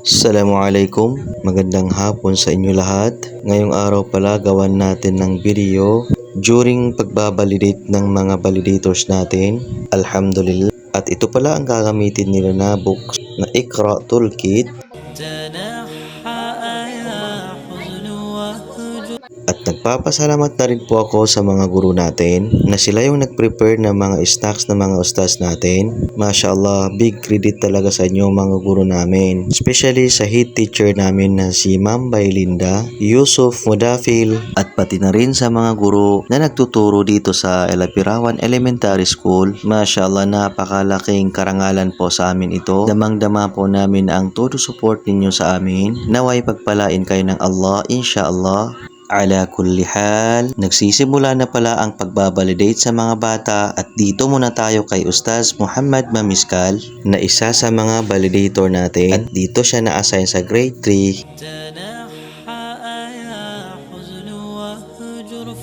Assalamualaikum, magandang hapon sa inyo lahat. Ngayong araw pala gawan natin ng video during pagbabalidate ng mga validators natin. Alhamdulillah. At ito pala ang gagamitin nila na books na Ikra Toolkit. Tana nagpapasalamat na rin po ako sa mga guru natin na sila yung nag-prepare ng mga stocks ng mga ustaz natin. Masya Allah, big credit talaga sa inyo mga guru namin. Especially sa head teacher namin na si Ma'am Baylinda, Yusuf Mudafil, at pati na rin sa mga guru na nagtuturo dito sa Elapirawan Elementary School. Masya Allah, napakalaking karangalan po sa amin ito. Damang-dama po namin ang todo support ninyo sa amin. Naway pagpalain kayo ng Allah, insya Allah. Ala kulli hal, nagsisimula na pala ang pagbabalidate sa mga bata at dito muna tayo kay Ustaz Muhammad Mamiskal na isa sa mga validator natin at dito siya na-assign sa grade 3.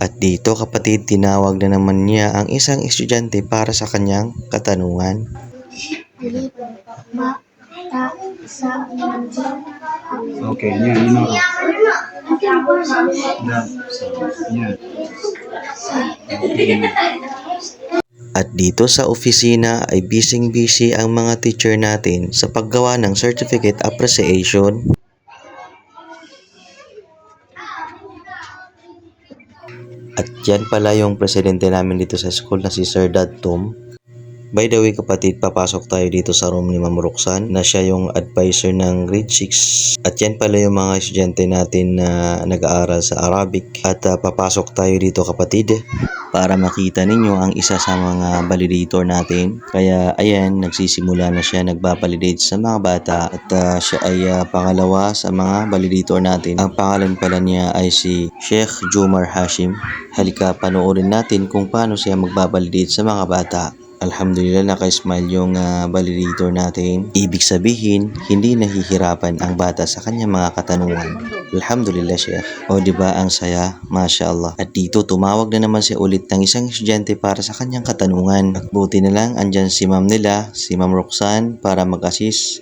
At dito kapatid tinawag na naman niya ang isang estudyante para sa kanyang katanungan. Okay, yan, yeah, yun know. At dito sa opisina ay busy-busy ang mga teacher natin sa paggawa ng certificate appreciation At yan pala yung presidente namin dito sa school na si Sir Dad Tom. By the way kapatid, papasok tayo dito sa room ni Ma'am Roxanne na siya yung advisor ng grade 6. At yan pala yung mga estudyante natin na nag-aaral sa Arabic. At ah, papasok tayo dito kapatid para makita ninyo ang isa sa mga validator natin. Kaya ayan, nagsisimula na siya nagbabalidate sa mga bata at ah, siya ay ah, pangalawa sa mga validator natin. Ang pangalan pala niya ay si Sheikh Jumar Hashim. Halika panoorin natin kung paano siya magbabalidate sa mga bata. Alhamdulillah naka-smile yung ah, validator natin. Ibig sabihin, hindi nahihirapan ang bata sa kanyang mga katanungan. Alhamdulillah Sheikh. O di ba ang saya? Masya Allah. At dito tumawag na naman siya ulit ng isang estudyante para sa kanyang katanungan. At buti na lang andyan si ma'am nila, si ma'am Roxanne para mag-assist.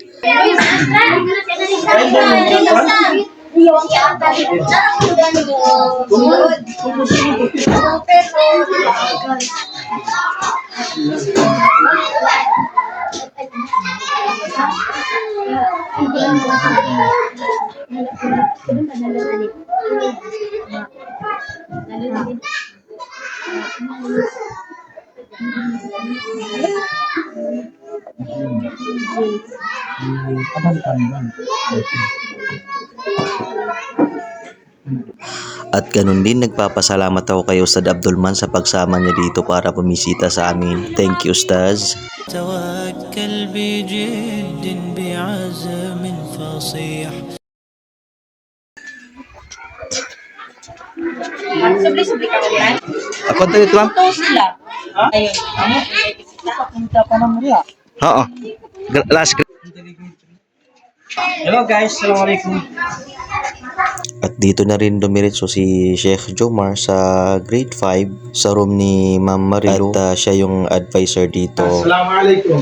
Abang-abang. At ganun din nagpapasalamat ako kay Ustad Abdulman sa pagsama niya dito para bumisita sa amin. Thank you Ustaz. توكل بجد بعزم فصيح Subli-subli ka yan. Ako to ito ah? Ito sila. Ayun. Ano? Nakapunta pa ng mula. Oo. Last Hello guys, Assalamualaikum. At dito na rin dumiretso si Sheikh Jomar sa grade 5 sa room ni Ma'am Marilu at ah, siya yung advisor dito. Assalamualaikum.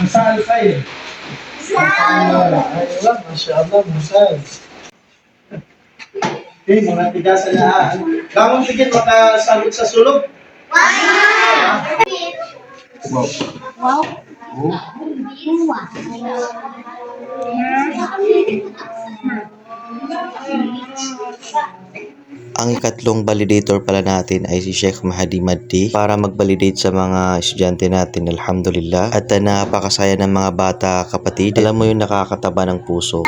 Masal kayo. Ayun, Masya Allah, masal. Okay, mga tigasan na ha. Gamong tigit makasagot sa sulog. Wow. wow, Oh. luwa. Ang ikatlong validator pala natin ay si Sheikh Mahdi Maddi para mag-validate sa mga estudyante natin. Alhamdulillah. At ah, napakasaya ng mga bata kapatid. Alam mo yung nakakataba ng puso.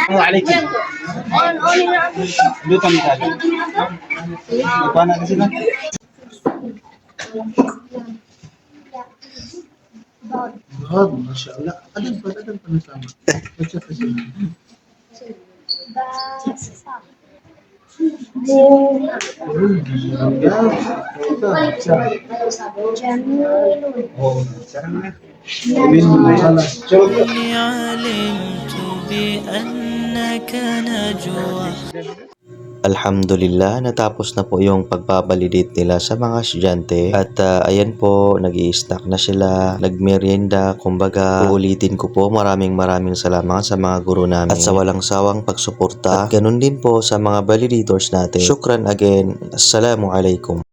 Luto ni. Ito na kasi na. God, Masya Allah. Adan pa, adan pa na sama. Masya علمت بأنك نجوى Alhamdulillah, natapos na po yung pagbabalidate nila sa mga estudyante. At ah, ayan po, nag snack na sila, nagmerienda, kumbaga, uulitin ko po, maraming maraming salamat sa mga guro namin. At sa walang sawang pagsuporta. At ganun din po sa mga validators natin. Shukran again. Assalamu alaikum.